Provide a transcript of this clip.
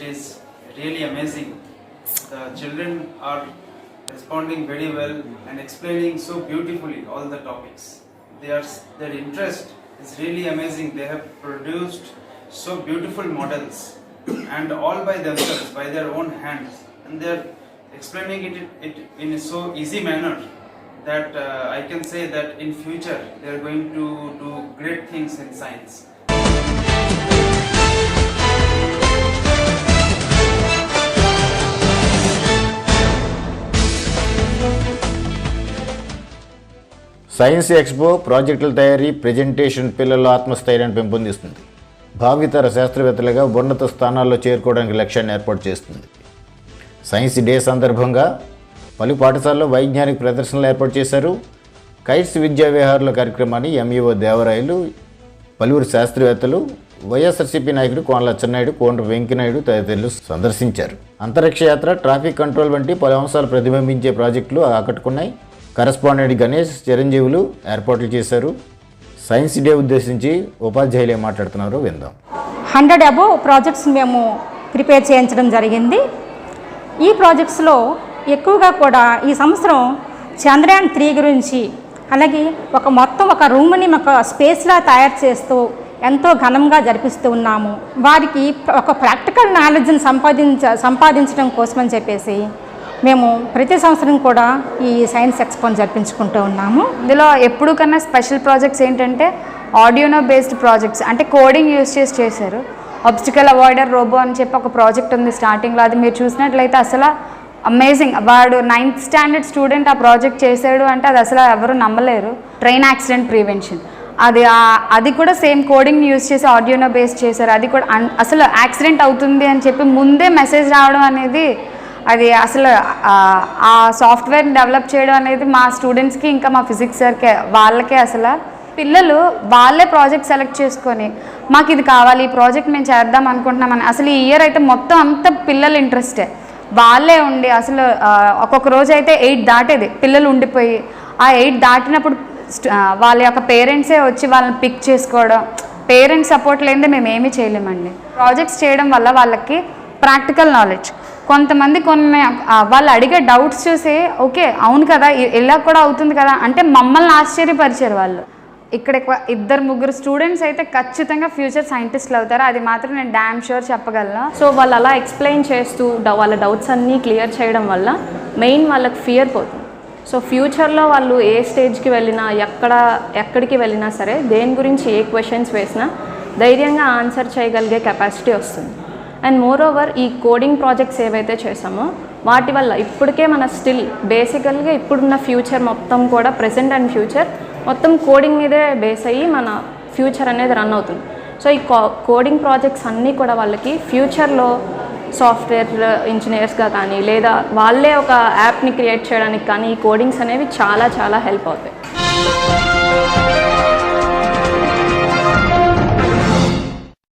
It is really amazing. The children are responding very well and explaining so beautifully all the topics. They are, their interest is really amazing. They have produced so beautiful models and all by themselves, by their own hands. And they are explaining it, it in a so easy manner that uh, I can say that in future they are going to do great things in science. Science expo ప్రాజెక్టుల తయారీ presentation పిల్లల ఆత్మస్థైర్యాన్ని పెంపొందిస్తుంది. భావితర శాస్త్రవేత్తలుగా ఉన్నత స్థానాల్లో చేరుకోవడానికి లక్ష్యాన్ని ఏర్పాటు చేస్తుంది. సైన్స్ డే సందర్భంగా పలు పాఠశాలలో వైజ్ఞానిక ప్రదర్శనలు ఏర్పాటు చేశారు. కైట్స్ విద్యా విహారాల కార్యక్రమాన్ని ఎంఈఓ దేవరాయలు పలువురు శాస్త్రవేత్తలు వైఎస్ఆర్సీపీ నాయకుడు కోనల అచ్చెన్నాయుడు కోన వెంకనాయుడు తదితరులు సందర్శించారు. అంతరిక్ష యాత్ర ట్రాఫిక్ కంట్రోల్ వంటి పలు అంశాలు ప్రతిబింబించే ప్రాజెక్టులు ఆకట్టుకున్నాయి. కరస్పాండెంట్ గణేష్ చిరంజీవులు ఏర్పాట్లు చేశారు. సైన్స్ డే ఉద్దేశించి ఉపాధ్యాయులు ఏం మాట్లాడుతున్నారో విందాం. హండ్రెడ్ అబోవ్ ప్రాజెక్ట్స్ మేము ప్రిపేర్ చేయించడం జరిగింది. ఈ ప్రాజెక్ట్స్లో ఎక్కువగా కూడా ఈ సంవత్సరం చంద్రయాన్ త్రీ గురించి అలాగే ఒక మొత్తం ఒక రూమ్ని ఒక స్పేస్లా తయారు చేస్తూ ఎంతో ఘనంగా జరిపిస్తూ ఉన్నాము. వారికి ఒక ప్రాక్టికల్ నాలెడ్జ్ని సంపాదించ సంపాదించడం కోసమని చెప్పేసి మేము ప్రతి సంవత్సరం కూడా ఈ సైన్స్ ఎక్స్పోని జరిపించుకుంటూ ఉన్నాము. ఇందులో ఎప్పుడు కన్నా స్పెషల్ ప్రాజెక్ట్స్ ఏంటంటే ఆడియోనో బేస్డ్ ప్రాజెక్ట్స్ అంటే కోడింగ్ యూస్ చేసి చేశారు. ఆబ్స్టికల్ అవాయిడర్ రోబో అని చెప్పి ఒక ప్రాజెక్ట్ ఉంది స్టార్టింగ్లో అది మీరు చూసినట్లయితే అసలు అమేజింగ్. వాడు నైన్త్ స్టాండర్డ్ స్టూడెంట్ ఆ ప్రాజెక్ట్ చేశాడు అంటే అది అసలు ఎవరు నమ్మలేరు. Train accident prevention. అది అది కూడా సేమ్ కోడింగ్ యూస్ చేసి ఆడియోనో బేస్ చేశారు. అది కూడా అన్- అసలు యాక్సిడెంట్ అవుతుంది అని చెప్పి ముందే మెసేజ్ రావడం అనేది అది అసలు ఆ- సాఫ్ట్వేర్ డెవలప్ చేయడం అనేది మా స్టూడెంట్స్కి ఇంకా మా ఫిజిక్స్ సార్కే వాళ్ళకే అసలు. పిల్లలు వాళ్ళే ప్రాజెక్ట్ సెలెక్ట్ చేసుకొని మాకు ఇది కావాలి ఈ ప్రాజెక్ట్ మేము చేద్దాం అనుకుంటున్నామని. అసలు ఈ ఇయర్ అయితే మొత్తం అంత పిల్లల ఇంట్రెస్టే. వాళ్ళే ఉండి అసలు ఒక్కొక్క రోజు అయితే ఎయిట్ దాటేది. పిల్లలు ఉండిపోయి ఆ ఎయిట్ దాటినప్పుడు వాళ్ళ యొక్క పేరెంట్సే వచ్చి వాళ్ళని పిక్ చేసుకోవడం. పేరెంట్స్ సపోర్ట్ లేనిదే మేము ఏమీ చేయలేమండి. ప్రాజెక్ట్స్ చేయడం వల్ల వాళ్ళకి ప్రాక్టికల్ నాలెడ్జ్. కొంతమంది కొన్ని వాళ్ళు అడిగే డౌట్స్ చూసి ఓకే అవును కదా ఇలా కూడా అవుతుంది కదా అంటే మమ్మల్ని ఆశ్చర్యపరిచారు వాళ్ళు. ఇక్కడ ఎక్కువ ఇద్దరు ముగ్గురు స్టూడెంట్స్ అయితే ఖచ్చితంగా ఫ్యూచర్ సైంటిస్ట్లు అవుతారు. అది మాత్రం నేను డ్యామ్ షూర్ చెప్పగలను. సో వాళ్ళు అలా ఎక్స్ప్లెయిన్ చేస్తూ వాళ్ళ డౌట్స్ అన్నీ క్లియర్ చేయడం వల్ల మెయిన్ వాళ్ళకి ఫియర్ పోతుంది. సో ఫ్యూచర్లో వాళ్ళు ఏ స్టేజ్కి వెళ్ళినా ఎక్కడ ఎక్కడికి వెళ్ళినా సరే దేని గురించి ఏ క్వశ్చన్స్ వేసినా ధైర్యంగా ఆన్సర్ చేయగలిగే కెపాసిటీ వస్తుంది. అండ్ మోర్ ఓవర్ ఈ కోడింగ్ ప్రాజెక్ట్స్ ఏవైతే చేసామో వాటి వల్ల ఇప్పటికే మన స్టిల్ బేసికల్గా ఇప్పుడున్న ఫ్యూచర్ మొత్తం కూడా ప్రజెంట్ అండ్ ఫ్యూచర్ మొత్తం కోడింగ్ మీదే బేస్ అయ్యి మన ఫ్యూచర్ అనేది రన్ అవుతుంది. సో ఈ కో- కోడింగ్ ప్రాజెక్ట్స్ అన్నీ కూడా వాళ్ళకి ఫ్యూచర్లో సాఫ్ట్వేర్ ఇంజనీర్స్గా కానీ లేదా వాళ్ళే ఒక యాప్ని క్రియేట్ చేయడానికి కానీ ఈ కోడింగ్స్ అనేవి చాలా చాలా హెల్ప్ అవుతాయి.